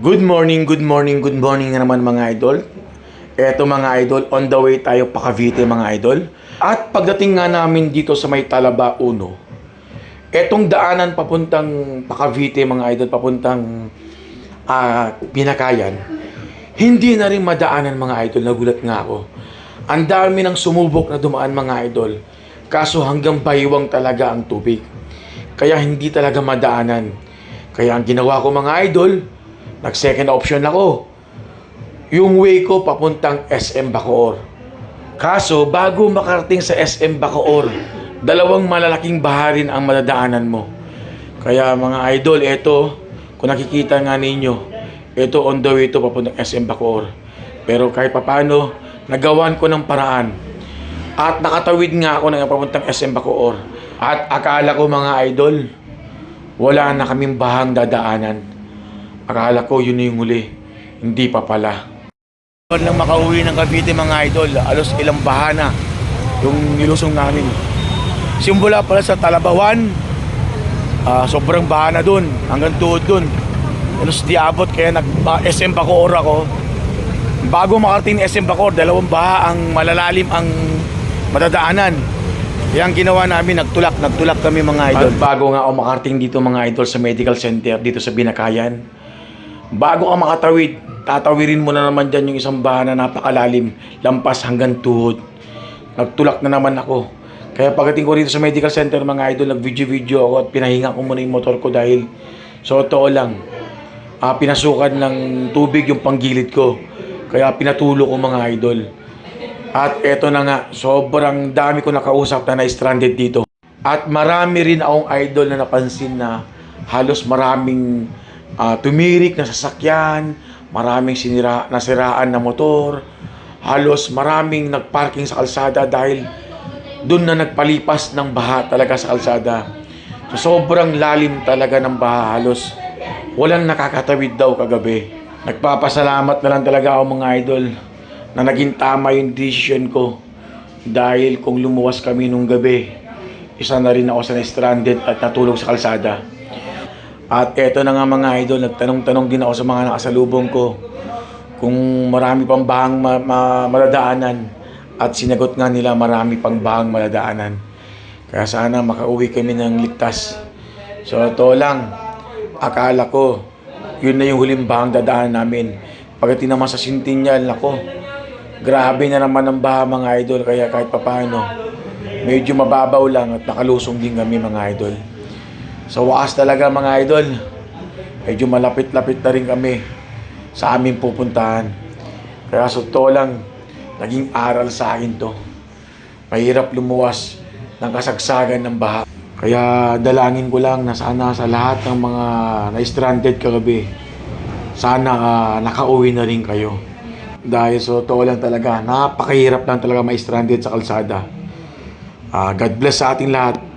Good morning, good morning, good morning na naman mga idol. Eto mga idol, on the way tayo pa Cavite mga idol. At pagdating nga namin dito sa may Talaba 1, etong daanan papuntang pa Cavite mga idol, papuntang ah, Pinakayan, hindi na rin madaanan mga idol, nagulat nga ako. Ang dami ng sumubok na dumaan mga idol, kaso hanggang baywang talaga ang tubig. Kaya hindi talaga madaanan. Kaya ang ginawa ko mga idol, nag second option ako. Yung way ko papuntang SM Bacoor. Kaso bago makarating sa SM Bacoor, dalawang malalaking baharin ang madadaanan mo. Kaya mga idol, eto, kung nakikita nga ninyo, ito on the way to papuntang SM Bacoor. Pero kahit papano, nagawan ko ng paraan. At nakatawid nga ako ng papuntang SM Bacoor. At akala ko mga idol, wala na kaming bahang dadaanan. Akala ko yun yung huli. Hindi pa pala. Nang makauwi ng Cavite mga idol, alos ilang bahana yung nilusong namin. Simbula pala sa Talabawan, ah, sobrang bahana dun, hanggang tuhod dun. Alos di abot, kaya nag ba- SM Bacoor ako. Bago makarating ng SM Bacoor, dalawang baha ang malalalim ang madadaanan. Kaya ang ginawa namin, nagtulak, nagtulak kami mga idol. bago nga ako makarating dito mga idol sa medical center dito sa Binakayan, bago ka makatawid, tatawirin mo na naman dyan yung isang baha na napakalalim, lampas hanggang tuhod. Nagtulak na naman ako. Kaya pagdating ko rito sa medical center mga idol, nag-video-video ako at pinahinga ko muna yung motor ko dahil sa totoo lang, ah, pinasukan ng tubig yung panggilid ko. Kaya pinatulo ko mga idol. At eto na nga, sobrang dami ko nakausap na na-stranded dito. At marami rin akong idol na napansin na halos maraming ah, tumirik na sasakyan, maraming sinira, nasiraan na motor, halos maraming nagparking sa kalsada dahil doon na nagpalipas ng baha talaga sa kalsada. So, sobrang lalim talaga ng baha halos walang nakakatawid daw kagabi. Nagpapasalamat na lang talaga ako mga idol na naging tama yung decision ko dahil kung lumuwas kami nung gabi, isa na rin ako sa na-stranded at natulog sa kalsada. At eto na nga mga idol, nagtanong-tanong din ako sa mga nakasalubong ko kung marami pang bahang ma- ma- madadaanan at sinagot nga nila marami pang bahang madadaanan. Kaya sana makauwi kami ng ligtas. So ito lang, akala ko yun na yung huling bahang dadaanan namin. Pagdating naman sa Sintinyal, nako, grabe na naman ang baha mga idol kaya kahit papano, medyo mababaw lang at nakalusong din kami mga idol. Sa wakas talaga mga idol, medyo malapit-lapit na rin kami sa aming pupuntahan. Kaya sa totoo lang, naging aral sa akin to. Mahirap lumuwas ng kasagsagan ng baha. Kaya dalangin ko lang na sana sa lahat ng mga na-stranded kagabi, sana ah, nakauwi na rin kayo. Dahil sa totoo lang talaga, napakahirap lang talaga ma-stranded sa kalsada. Ah, God bless sa ating lahat.